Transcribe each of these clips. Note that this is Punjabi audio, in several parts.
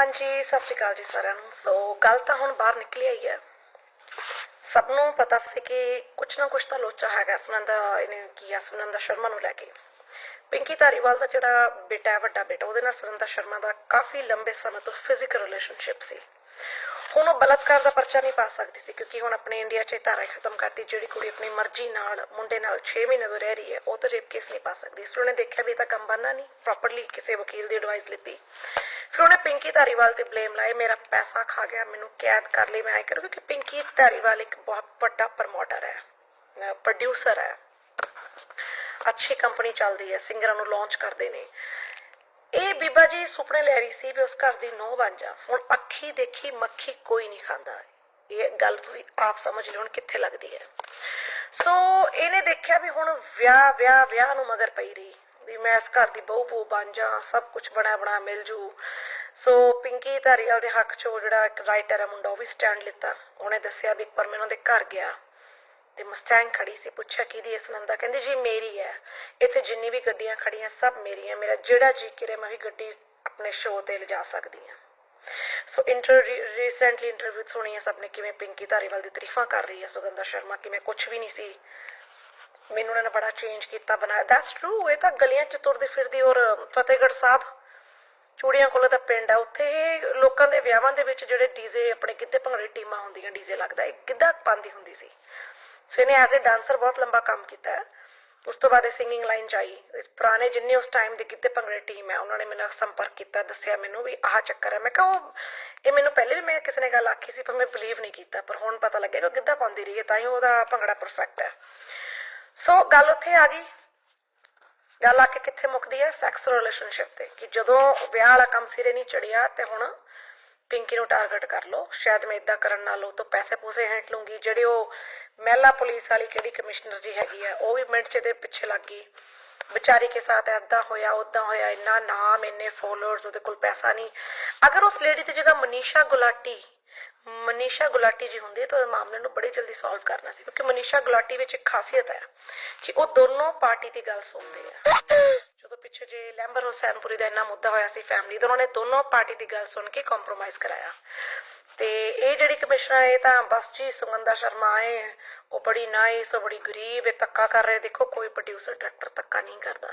ਹਾਂਜੀ, ਸਤਿ ਸ਼੍ਰੀ ਅਕਾਲ ਜੀ ਸਾਰਿਆਂ ਨੂੰ। ਸੋ ਗੱਲ ਤਾਂ ਹੁਣ ਬਾਹਰ ਨਿਕਲੀ ਆਈ ਹੈ। ਸਭ ਨੂੰ ਪਤਾ ਸੀ ਕਿ ਕੁਛ ਨਾ ਕੁਛ ਤਾਂ ਲੋਚਾ ਹੈਗਾ ਸੁਨੰਦਾ ਇਹਨੇ ਕੀ ਆ, ਸੁਨੰਦਾ ਸ਼ਰਮਾ ਨੂੰ ਲੈ ਕੇ। ਪਿੰਕੀ ਧਾਰੀਵਾਲ ਦਾ ਜਿਹੜਾ ਬੇਟਾ ਹੈ, ਵੱਡਾ ਬੇਟਾ, ਉਹਦੇ ਨਾਲ ਸੁਨੰਦਾ ਸ਼ਰਮਾ ਦਾ ਕਾਫੀ ਲੰਬੇ ਸਮੇਂ ਤੋਂ ਫਿਜ਼ੀਕਲ ਰਿਲੇਸ਼ਨਸ਼ਿਪ ਸੀ। ਹੁਣ ਉਹ ਬਲਾਤਕਾਰ ਦਾ ਪਰਚਾ ਨਹੀਂ ਪਾ ਸਕਦੀ ਸੀ, ਕਿਉਂਕਿ ਹੁਣ ਆਪਣੇ ਇੰਡੀਆ 'ਚ ਇਹ ਧਾਰਾ ਖਤਮ ਕਰਤੀ ਜਿਹੜੀ ਕੁੜੀ ਆਪਣੀ ਮਰਜ਼ੀ ਨਾਲ ਮੁੰਡੇ ਨਾਲ 6 ਮਹੀਨੇ ਤੋਂ ਰਹਿ ਰਹੀ ਹੈ, ਉਹ ਤਾਂ ਰੇਪ ਕੇਸ ਨਹੀਂ ਪਾ ਸਕਦੀ। ਇਸ ਲਈ ਉਹਨੇ ਦੇਖਿਆ ਵੀ ਇਹ ਤਾਂ ਕੰਮ ਬਣਨਾ ਨਹੀਂ ਪ੍ਰੋਪਰਲੀ ਕਿਸੇ ਵਕੀਲ ਦੀ ਐਡਵਾਈਸ ਲਿੱਤੀ। ਫਿਰ ਉਹਨੇ ਪਿੰਕੀ ਧਾਰੀਵਾਲ ਤੇ ਬਲੇਮ ਲਾਏ, ਮੇਰਾ ਪੈਸਾ ਖਾ ਗਿਆ, ਮੈਨੂੰ ਕੈਦ ਕਰ ਲਈ, ਮੈਂ ਐ ਕਰੂ ਕਿ ਪਿੰਕੀ ਧਾਰੀਵਾਲ ਇੱਕ ਬਹੁਤ ਵੱਡਾ ਪ੍ਰਮੋਟਰ ਹੈ ਪ੍ਰੋਡਿਊਸਰ ਹੈ। ਅੱਛੀ ਕੰਪਨੀ ਚੱਲਦੀ ਹੈ ਸਿੰਗਰਾਂ ਨੂੰ ਲਾਂਚ ਕਰਦੇ ਨੇ। ਇਹ ਬੀਬਾ ਜੀ ਸੁਪਨੇ ਲੈ ਰਹੀ ਸੀ ਵੀ ਉਸ ਘਰ ਦੀ ਨੋਹ ਬਣ ਜਾ। ਹੁਣ ਅੱਖੀ ਦੇਖੀ, ਮੱਖੀ ਕੋਈ ਨਹੀਂ ਖਾਂਦਾ। ਇਹ ਗੱਲ ਤੁਸੀਂ ਆਪ ਸਮਝ ਲਿਓ ਹੁਣ ਕਿੱਥੇ ਲੱਗਦੀ ਹੈ। ਸੋ ਇਹਨੇ ਦੇਖਿਆ ਵੀ ਹੁਣ ਵਿਆਹ ਵਿਆਹ ਵਿਆਹ ਨੂੰ ਮਗਰ ਪਈ ਰਹੀ। ਵੀ ਮੈਂ ਇਸ ਘਰ ਦੀ ਬਹੂ ਬਹੂ ਬਣ ਜਾ, ਸਭ ਕੁਝ ਬਣਾ ਬਣਾ ਮਿਲ ਜੂ। ਸੋ ਪਿੰਕੀ ਧਾਰੀਵਾਲ ਦੇ ਹੱਕ 'ਚ ਜਿਹੜਾ ਇੱਕ ਰਾਈਟਰ ਹੈ ਮੁੰਡਾ, ਉਹ ਵੀ ਸਟੈਂਡ ਲਿੱਤਾ। ਉਹਨੇ ਦੱਸਿਆ ਵੀ ਇੱਕ ਵਾਰ ਮੈਂ ਉਹਨਾਂ ਦੇ ਘਰ ਗਿਆ। ਤੇ ਮਸਟੈਂਗ ਖੜੀ ਸੀ, ਪੁੱਛਿਆ, ਕਿਹਦੀ ਹੈ ਸੁਨੰਦਾ ਕਹਿੰਦੀ, ਜੀ, ਮੇਰੀ ਹੈ ਇੱਥੇ ਜਿੰਨੀ ਵੀ ਗੱਡੀਆਂ ਖੜੀਆਂ, ਸਭ ਮੇਰੀਆਂ। ਮੇਰਾ ਜਿਹੜਾ ਜੀ ਕਰੇ, ਮੈਂ ਵੀ ਗੱਡੀ ਆਪਣੇ ਸ਼ੋਅ ਤੇ ਲਿਜਾ ਸਕਦੀ ਹਾਂ ਸੋ ਇੰਟਰ ਰੀਸੈਂਟਲੀ ਇੰਟਰਵਿਊ ਸੁਣੀ ਹੈ ਸਭ ਨੇ, ਕਿਵੇਂ ਪਿੰਕੀ ਧਾਰੀਵਾਲ ਦੀ ਤਾਰੀਫਾਂ ਕਰ ਰਹੀ ਹੈ ਸੁਗੰਧਾ ਸ਼ਰਮਾ, ਕਿਵੇਂ ਕੁਝ ਵੀ ਨਹੀਂ ਸੀ। ਮੈਨੂੰ ਉਹਨਾਂ ਨੇ ਬੜਾ ਚੇਂਜ ਕੀਤਾ, ਬਣਾਇਆ। ਦੈਟਸ ਟਰੂ ਇਹ ਤਾਂ ਗਲੀਆਂ 'ਚ ਤੁਰਦੀ ਫਿਰਦੀ ਔਰ ਫਤਿਹਗੜ੍ਹ ਸਾਹਿਬ, ਚੂੜੀਆਂ ਕੋਲ ਦਾ ਪਿੰਡ ਆ, ਉੱਥੇ ਇਹ ਲੋਕਾਂ ਦੇ ਵਿਆਹਾਂ ਦੇ ਵਿੱਚ ਜਿਹੜੇ ਡੀਜੇ, ਆਪਣੇ ਗਿੱਧੇ ਭੰਗੜੇ ਟੀਮਾਂ ਹੁੰਦੀਆਂ, ਡੀਜੇ ਲੱਗਦਾ, ਇਹ ਗਿੱਧਾ ਪਾਉਂਦੀ ਹੁੰਦੀ ਸੀ। ਸੋ ਇਹਨੇ ਐਜ਼ ਅ ਡਾਂਸਰ ਬਹੁਤ ਲੰਬਾ ਕੰਮ ਕੀਤਾ ਹੈ। ਉਸ ਤੋਂ ਬਾਅਦ ਇਹ ਸਿੰਗਿੰਗ ਲਾਈਨ ਚ ਇਸ ਪੁਰਾਣੇ ਜਿੰਨੇ ਉਸ ਟਾਈਮ ਦੇ ਗਿੱਧੇ ਭੰਗੜੇ ਟੀਮ ਹੈ, ਉਹਨਾਂ ਨੇ ਮੈਨੂੰ ਸੰਪਰਕ ਕੀਤਾ, ਦੱਸਿਆ ਮੈਨੂੰ ਵੀ ਆਹ ਚੱਕਰ ਹੈ। ਮੈਂ ਕਿਹਾ ਉਹ ਇਹ ਮੈਨੂੰ ਪਹਿਲੇ ਵੀ ਮੈਂ ਕਿਸੇ ਨੇ ਗੱਲ ਆਖੀ ਸੀ, ਪਰ ਮੈਂ ਬਲੀਵ ਨਹੀਂ ਕੀਤਾ। ਪਰ ਹੁਣ ਪਤਾ ਲੱਗਿਆ ਕਿ ਉਹ ਗਿੱਧਾ ਪਾਉਂਦੀ ਰਹੀ ਹੈ, ਤਾਂ ਹੀ ਉਹਦਾ ਭੰਗੜਾ ਪਰਫੈਕਟ ਹੈ। ਸੋ ਗੱਲ ਉੱਥੇ ਆ ਗਈ। ਗੱਲ ਆ ਕੇ ਕਿੱਥੇ ਮੁੱਕਦੀ ਹੈ? ਸੈਕਸ ਰਿਲੇਸ਼ਨਸ਼ਿਪ ਤੇ। ਕਿ ਜਦੋਂ ਵਿਆਹ ਵਾਲਾ ਕੰਮ ਸਿਰੇ ਨਹੀਂ ਚੜਿਆ, ਤੇ ਹੁਣ ਪਿੰਕੀ ਨੂੰ ਟਾਰਗੇਟ ਕਰ ਲਓ। ਸ਼ਾਇਦ ਮੈਂ ਇਦਾਂ ਕਰਨ ਨਾਲ ਉਹ ਤੋਂ ਪੈਸੇ ਪੂਸੇ ਹੈਂਟ ਲੂੰਗੀ ਜਿਹੜੇ ਉਹ ਮਹਿਲਾ ਪੁਲਿਸ ਵਾਲੀ ਕਿਹੜੀ ਕਮਿਸ਼ਨਰ ਜੀ ਹੈਗੀ ਆ, ਉਹ ਵੀ ਮਿੰਟ ਚ ਦੇ ਪਿੱਛੇ ਲੱਗ ਗਈ। ਵਿਚਾਰੀ ਕੇ ਸਾਥ ਐਦਾਂ ਹੋਇਆ ਉਦਾਂ ਹੋਇਆ, ਇੰਨਾ ਨਾਮ, ਇੰਨੇ ਫੋਲੋਅਰਸ ਉਹਦੇ ਕੋਲ ਪੈਸਾ ਨਹੀਂ। ਅਗਰ ਉਸ ਲੇਡੀ ਦੀ ਜਗ੍ਹਾ ਮਨੀਸ਼ਾ ਗੁਲਾਟੀ ਮਨੀਸ਼ਾ ਗੁਲਾਟੀ ਜੀ ਹੁੰਦੀ ਤਾਂ ਉਹ ਮਾਮਲੇ ਨੂੰ ਬੜੀ ਜਲਦੀ ਸੋਲਵ ਕਰਨਾ ਸੀ, ਕਿਉਂਕਿ ਮਨੀਸ਼ਾ ਗੁਲਾਟੀ ਵਿੱਚ ਇੱਕ ਖਾਸੀਅਤ ਹੈ ਕਿ ਉਹ ਦੋਨੋਂ ਪਾਰਟੀ ਦੀ ਗੱਲ ਸੁਣਦੇ ਆ। ਜਦੋਂ ਪਿੱਛੇ ਜੇ ਲੈਂਬਰ ਹੁਸੈਨਪੁਰੀ ਦਾ ਇੰਨਾ ਮੁੱਦਾ ਹੋਇਆ ਸੀ ਫੈਮਿਲੀ ਦਾ, ਉਹਨਾਂ ਨੇ ਦੋਨੋਂ ਪਾਰਟੀ ਦੀ ਗੱਲ ਸੁਣ ਕੇ ਕੰਪਰੋਮਾਈਜ਼ ਕਰਾਇਆ। ਤੇ ਇਹ ਜਿਹੜੀ ਕਮਿਸ਼ਨਰ ਇਹ ਤਾਂ ਬਸ ਜੀ ਸੁਗੰਧਾ ਸ਼ਰਮਾ ਹੈ ਉਹ ਬੜੀ ਨਾਈਸ ਉਹ ਬੜੀ ਗਰੀਬ ਹੈ ਧੱਕਾ ਕਰ ਰਹੇ। ਦੇਖੋ, ਕੋਈ ਪ੍ਰੋਡਿਊਸਰ ਡਾਇਰੈਕਟਰ ਧੱਕਾ ਨਹੀਂ ਕਰਦਾ।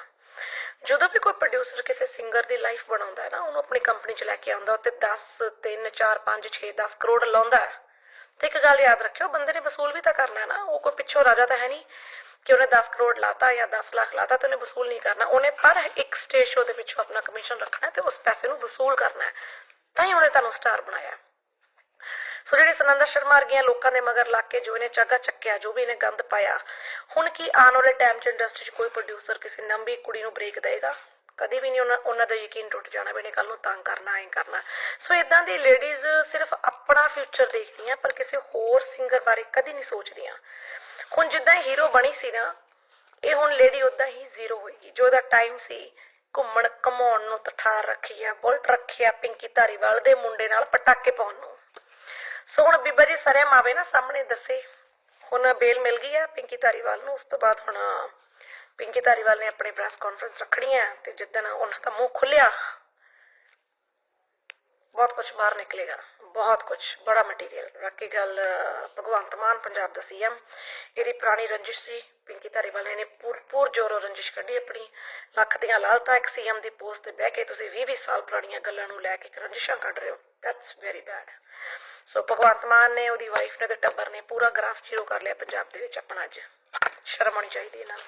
ਜਦੋਂ ਵੀ ਕੋਈ ਪ੍ਰੋਡਿਊਸਰ ਕਿਸੇ ਸਿੰਗਰ ਦੀ ਲਾਈਫ ਬਣਾਉਂਦਾ ਹੈ ਨਾ, ਉਹਨੂੰ ਆਪਣੀ ਕੰਪਨੀ 'ਚ ਲੈ ਕੇ ਆਉਂਦਾ ਤੇ 10 3 4 5 6 10 ਕਰੋੜ ਲਾਉਂਦਾ ਹੈ। ਤੇ ਇੱਕ ਗੱਲ ਯਾਦ ਰੱਖਿਓ, ਬੰਦੇ ਨੇ ਵਸੂਲ ਵੀ ਤਾਂ ਕਰਨਾ ਹੈ ਨਾ, ਉਹ ਕੋਈ ਪਿੱਛੋਂ ਰਾਜਾ ਤਾਂ ਹੈ ਨਹੀਂ। ਕਿ ਉਹਨੇ 10 ਕਰੋੜ ਲਾਤਾ ਜਾਂ 10 ਲੱਖ ਲਾਤਾ ਤੇ ਉਹਨੇ ਵਸੂਲ ਨਹੀਂ ਕਰਨਾ। ਉਹਨੇ ਪਰ ਇੱਕ ਸਟੇਜ ਸ਼ੋਅ ਦੇ ਪਿੱਛੋਂ ਆਪਣਾ ਕਮਿਸ਼ਨ ਰੱਖਣਾ ਤੇ ਉਸ ਪੈਸੇ ਨੂੰ ਵਸੂਲ ਕਰਨਾ ਤਾਂ ਹੀ ਉਹਨੇ ਤੁਹਾਨੂੰ ਸਟਾਰ ਬਣਾਇਆ। ਸੋ ਜਿਹੜੀ ਸੁਨੰਦਾ ਸ਼ਰਮਾ ਵਰਗੀਆਂ ਲੋਕਾਂ ਦੇ ਮਗਰ ਲੱਗ ਕੇ ਜੋ ਇਹਨੇ ਚਾਗਾ ਚੱਕਿਆ, ਜੋ ਵੀ ਇਹਨੇ ਗੰਦ ਪਾਇਆ, ਹੁਣ ਕੀ ਆਉਣ ਵਾਲੇ ਟਾਈਮ 'ਚ ਇੰਡਸਟਰੀ 'ਚ ਕੋਈ ਪ੍ਰੋਡਿਊਸਰ ਕਿਸੇ ਨੰਬੀ ਕੁੜੀ ਨੂੰ ਬ੍ਰੇਕ ਦੇਗਾ ਕਦੀ ਵੀ ਨਹੀਂ ਉਹਨਾਂ ਉਹਨਾਂ ਦਾ ਯਕੀਨ ਟੁੱਟ ਜਾਣਾ ਵੀ ਕੱਲ ਨੂੰ ਤੰਗ ਕਰਨਾ, ਐਂ ਕਰਨਾ। ਸੋ ਇਦਾਂ ਦੀ ਲੇਡੀਜ਼ ਸਿਰਫ ਆਪਣਾ ਫਿਊਚਰ ਦੇਖਦੀਆਂ, ਪਰ ਕਿਸੇ ਹੋਰ ਸਿੰਗਰ ਬਾਰੇ ਕਦੀ ਨਹੀਂ ਸੋਚਦੀਆਂ। ਹੁਣ ਜਿੱਦਾਂ ਹੀਰੋ ਬਣੀ ਸੀ ਨਾ, ਇਹ ਹੁਣ ਲੇਡੀ ਉਦਾਂ ਹੀ ਜ਼ੀਰੋ ਹੋਏਗੀ ਜੋ ਉਹਦਾ ਟਾਈਮ ਸੀ, ਘੁੰਮਣ ਕਮਾਉਣ ਨੂੰ ਤਠਾਰ ਰੱਖੀ ਆ ਬੁਲਟ ਰੱਖਿਆ, ਪਿੰਕੀ ਧਾਰੀਵਾਲ ਦੇ ਮੁੰਡੇ ਨਾਲ ਪਟਾਕੇ ਪਾਉਣ ਨੂੰ। ਸੋ ਹੁਣ ਬੀਬਾ ਜੀ ਸਰੇ ਮਾਵੇ ਨਾ ਸਾਹਮਣੇ ਦੱਸੇ, ਹੁਣ ਬੇਲ ਮਿਲ ਗਈ ਆ ਪਿੰਕੀ ਧਾਰੀਵਾਲ ਨੂੰ, ਉਸ ਤੋਂ ਬਾਅਦ ਹੁਣ ਪਿੰਕੀ ਧਾਰੀਵਾਲ ਨੇ ਆਪਣੀ ਪ੍ਰੈਸ ਕਾਨਫਰੰਸ ਰੱਖਣੀ ਹੈ ਤੇ ਜਿੱਦਣ ਉਹਨਾਂ ਦਾ ਮੂੰਹ ਖੁੱਲਿਆ ਕੁਝ ਬਾਹਰ ਨਿਕਲੇਗਾ, ਬਹੁਤ ਕੁਝ ਬੜਾ ਮਟੀਰੀਅਲ ਰੱਖੀ ਗੱਲ ਭਗਵੰਤ ਮਾਨ, ਪੰਜਾਬ ਦਾ ਸੀਐਮ ਇਹਦੀ ਪੁਰਾਣੀ ਰੰਜਿਸ਼ ਸੀ, ਪਿੰਕੀ ਧਾਰੀਵਾਲ ਨੇ ਪੂਰ ਪੂਰ ਜੋਰੋ ਰੰਜਿਸ਼ ਕੱਢੀ ਆਪਣੀ। ਲੱਖ ਦੀਆਂ ਲਾਲਤਾ ਇੱਕ ਸੀਐਮ ਦੀ ਪੋਸਟ ਤੇ ਬਹਿ ਕੇ ਤੁਸੀਂ 20 20 ਸਾਲ ਪੁਰਾਣੀਆਂ ਗੱਲਾਂ ਨੂੰ ਲੈ ਕੇ ਇੱਕ ਰੰਜਿਸ਼ਾਂ ਕੱਢ ਰਹੇ ਹੋ। That's very bad so Bhagwant Mann ਨੇ, ਉਹਦੀ ਵਾਈਫ ਨੇ ਤੇ ਟੱਬਰ ਨੇ ਪੂਰਾ ਗ੍ਰਾਫ ਜ਼ੀਰੋ ਕਰ ਲਿਆ ਪੰਜਾਬ ਦੇ ਵਿੱਚ ਆਪਣਾ ਅੱਜ। ਸ਼ਰਮ ਆਉਣੀ ਚਾਹੀਦੀ ਇਹਨਾਂ ਨੂੰ